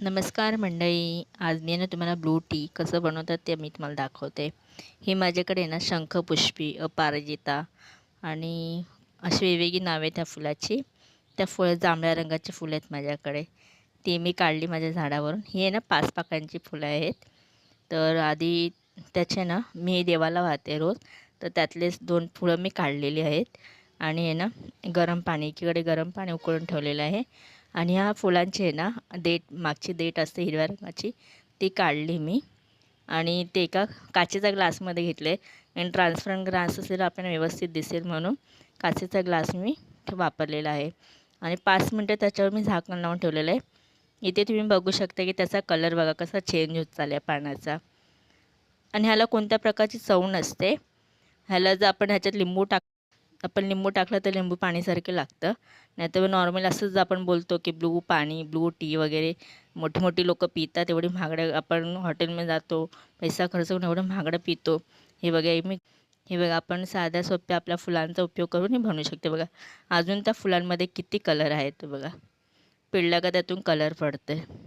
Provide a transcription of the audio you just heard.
नमस्कार मंडळी. आज मी ना तुम्हाला ब्लू टी कसं बनवतात ते मी तुम्हाला दाखवते. ही माझ्याकडे ना शंखपुष्पी अपारजिता आणि अशी वेगवेगळी नावे त्या फुलाची. त्या फुलं जांभळ्या रंगाची फुलं आहेत माझ्याकडे. ती मी काढली माझ्या झाडावरून. ही आहे ना पाच पाकांची फुलं आहेत. तर आधी त्याचे ना मी देवाला वाहते रोज. तर त्यातलेच दोन फुलं मी काढलेली आहेत. आणि आहे ना गरम पाणी एकीकडे गरम पाणी उकळून ठेवलेलं आहे. आणि ह्या फुलांची आहे ना देठ मागची देठ असते हिरव्या रंगाची ती काढली मी. आणि ते एका काचेचा ग्लासमध्ये घेतले. आणि ट्रान्सपरंट ग्लास असेल आपल्याला व्यवस्थित दिसेल म्हणून काचेचा ग्लास मी वापरलेला आहे. आणि पाच मिनटं त्याच्यावर मी झाकण लावून ठेवलेलं आहे. इथे तुम्ही बघू शकता की त्याचा कलर बघा कसा चेंज होत चालला आहे पाण्याचा आणि ह्याला कोणत्या प्रकारची चव नसते. ह्याला जर आपण ह्याच्यात लिंबू टाक आपण लिंबू टाकलं तर लिंबू पाणीसारखे लागतं. नाही तर नॉर्मल असंच आपण बोलतो की ब्लू पाणी ब्लू टी वगैरे मोठी मोठी लोकं पितात एवढी महागड्या आपण हॉटेलमध्ये जातो पैसा खर्च करून एवढं महागडं पितो. हे बघा मी हे बघा आपण साध्या सोप्या आपल्या फुलांचा उपयोग करून हे बनवू शकते. बघा अजून त्या फुलांमध्ये किती कलर आहेत बघा. पिळला का त्यातून कलर पडते